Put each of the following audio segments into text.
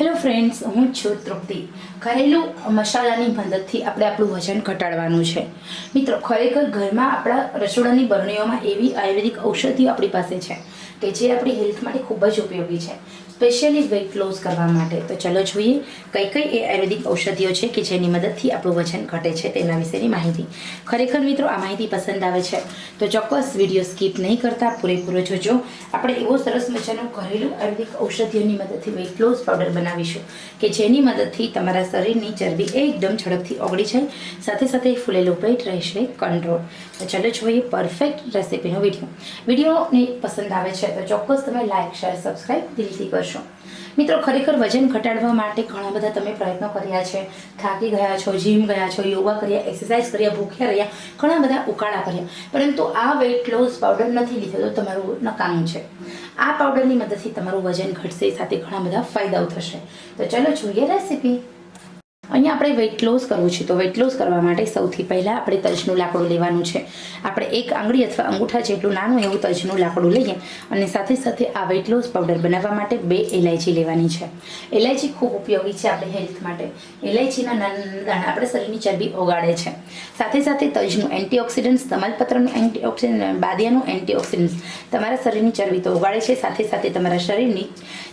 Hello friends હું છું તૃપ્તિ. ઘરેલું મસાલાની મદદથી આપણે આપણું વજન ઘટાડવાનું છે. મિત્રો, ખરેખર ઘરમાં આપણા રસોડાની બરણીઓમાં એવી આયુર્વેદિક ઔષધિઓ આપણી પાસે છે કે જે આપણી હેલ્થ માટે ખૂબ જ ઉપયોગી છે. સ્પેશિયલી વેઇટ લોસ કરવા માટે. તો ચલો જોઈએ, કઈ કઈ એ આયુર્વેદિક ઔષધિઓ છે કે જેની મદદથી આપણું વજન ઘટે છે તેના વિશેની માહિતી. ખરેખર મિત્રો, આ માહિતી પસંદ આવે છે, તો ચોક્કસ વીડિયો સ્કીપ નહીં કરતા, પૂરેપૂરો જોજો. આપણે એવો સરસ મજાનો ઘરેલું આયુર્વેદિક ઔષધિઓની મદદથી વેઇટ લોસ પાવડર બનાવીશું કે જેની મદદથી તમારા શરીરની ચરબી એકદમ ઝડપથી ઓગળી જાય, સાથે સાથે ફૂલેલું પેટ રહેશે કંટ્રોલ તો ચલો જોઈએ પરફેક્ટ રેસીપીનો વીડિયો. વિડીયોને પસંદ આવે છે, તો ચોક્કસ તમે લાઇક શેર સબસ્ક્રાઈબ દિલથી કરશો મિત્રો, ખરેખર વજન ઘટાડવા માટે ઘણા બધા તમે પ્રયત્નો કર્યા છે. થાકી ગયા છો જીમ ગયા છો, યોગા કર્યા એક્સરસાઇઝ કર્યા, ભૂખ્યા રહ્યા, ઘણા બધા ઉકાળા કર્યા. પરંતુ આ વેઇટ લોસ પાવડર નથી લીધો તો તમારું નકામું છે. આ પાવડરની મદદથી તમારું વજન ઘટશે, સાથે ઘણા બધા ફાયદાઓ થશે. તો ચલો જોઈએ રેસીપી અહીંયા આપણે વેઇટ લોસ કરવું છે. તો વેઇટ લોસ કરવા માટે સૌથી પહેલાં આપણે તજનું લાકડું લેવાનું છે. આપણે એક આંગળી અથવા અંગૂઠા જેટલું નાનું એવું તજનું લાકડું લઈએ અને સાથે સાથે આ વેઇટ લોસ પાવડર બનાવવા માટે બે એલાયચી લેવાની છે. એલાયચી ખૂબ ઉપયોગી છે આપણે હેલ્થ માટે. એલાયચીના નાના દાણા આપણે શરીરની ચરબી ઓગાળે છે. સાથે સાથે તજનું એન્ટીઓક્સિડન્ટ્સ તમાલપત્રનું એન્ટીઓક્સિડન્ટ બાદિયાનું એન્ટીઓક્સિડન્ટ્સ તમારા શરીરની ચરબી તો ઓગાળે છે. સાથે સાથે તમારા શરીરની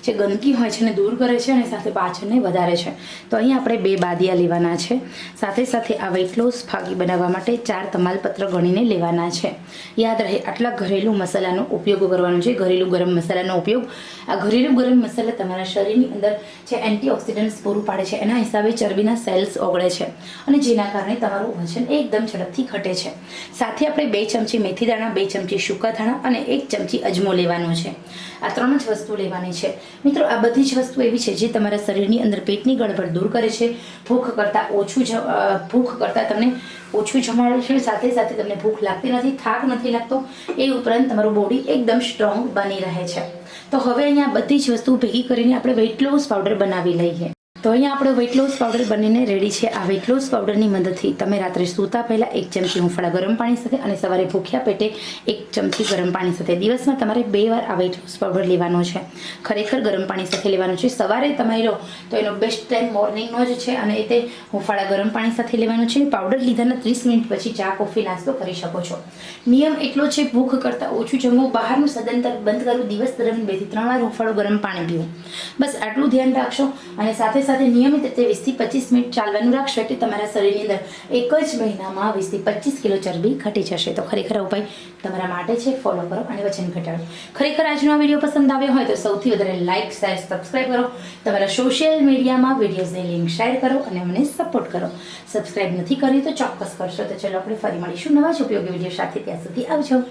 જે ગંદકી હોય છે એને દૂર કરે છે અને સાથે પાચનને વધારે છે. તો અહીં આપણે બે બાદિયા લેવાના છે. સાથે સાથે આ વેઇટ લોસ ફાગી બનાવવા માટે ચાર તમાલપત્ર ગણીને લેવાના છે. યાદ રહે આટલા ઘરેલું મસાલાનો ઉપયોગ કરવાનો છે. ઘરેલું ગરમ મસાલાનો ઉપયોગ. આ ઘરેલું ગરમ મસાલા તમારા શરીરની અંદર જે એન્ટીઓક્સિડન્ટ્સ પૂરું પાડે છે, એના હિસાબે ચરબીના સેલ્સ ઓગળે છે અને જેના કારણે તમારું વજન એકદમ ઝડપથી ઘટે છે. સાથે આપણે બે ચમચી મેથી દાણા, બે ચમચી સૂકા દાણા અને એક ચમચી અજમો લેવાનો છે. આ ત્રણ જ વસ્તુ લેવાની છે. મિત્રો, આ બધી જ વસ્તુ એવી છે જે તમારા શરીરની અંદર પેટની ગડબડ દૂર કરે છે ભૂખ કરતાં ઓછું ભૂખ કરતાં તમને ઓછું જમાડે છે, સાથે સાથે તમને ભૂખ લાગતી નથી, થાક નથી લાગતો, એ ઉપરાંત તમારું બોડી એકદમ સ્ટ્રોંગ બની રહે છે. તો હવે અહીંયા બધી જ વસ્તુ ભેગી કરીને આપણે વેઇટ લોસ પાવડર બનાવી લઈએ. તો અહીંયા આપણો વેટ લોસ પાવડર બનીને રેડી છે. આ વેટ લોસ પાવડરની મદદથી તમે રાત્રે સૂતા પહેલાં એક ચમચી હુંફાળા ગરમ પાણી સાથે અને સવારે ભૂખ્યા પેટે એક ચમચી ગરમ પાણી સાથે. દિવસમાં તમારે બે વાર આ વેટ લોસ પાવડર લેવાનો છે. ખરેખર ગરમ પાણી સાથે લેવાનો છે. સવારે તમે લો તો એનો બેસ્ટ ટાઈમ મોર્નિંગનો જ છે અને એ તે હુંફાળા ગરમ પાણી સાથે લેવાનો છે. પાવડર લીધાના ત્રીસ મિનિટ પછી ચા કોફી નાસ્તો કરી શકો છો. નિયમ એટલો છે, ભૂખ કરતાં ઓછું જમવું. બહારનું સદંતર બંધ કરવું દિવસ દરમિયાન બેથી ત્રણ વાર હુંફાળું ગરમ પાણી પીવું. બસ આટલું ધ્યાન રાખશો અને સાથે સાથે નિયમિત રીતે વીસથી પચીસ મિનિટ ચાલવાનું રાખશો એટલે તમારા શરીરની અંદર એક જ મહિનામાં વીસથી પચીસ કિલો ચરબી ઘટી જશે. તો ખરેખર ઉપાય તમારા માટે છે. ફોલો કરો અને વજન ઘટાડો. ખરેખર આજનો આ વીડિયો પસંદ આવ્યો હોય તો સૌથી વધારે લાઇક શેર સબસ્ક્રાઈબ કરો. તમારા સોશિયલ મીડિયામાં વિડીયોઝની લિંક શેર કરો અને મને સપોર્ટ કરો. સબસ્ક્રાઈબ નથી કર્યું તો ચોક્કસ કરશો. તો ચલો આપણે ફરી મળીશું નવા જ ઉપયોગી વીડિયો સાથે. ત્યાં સુધી આવજો.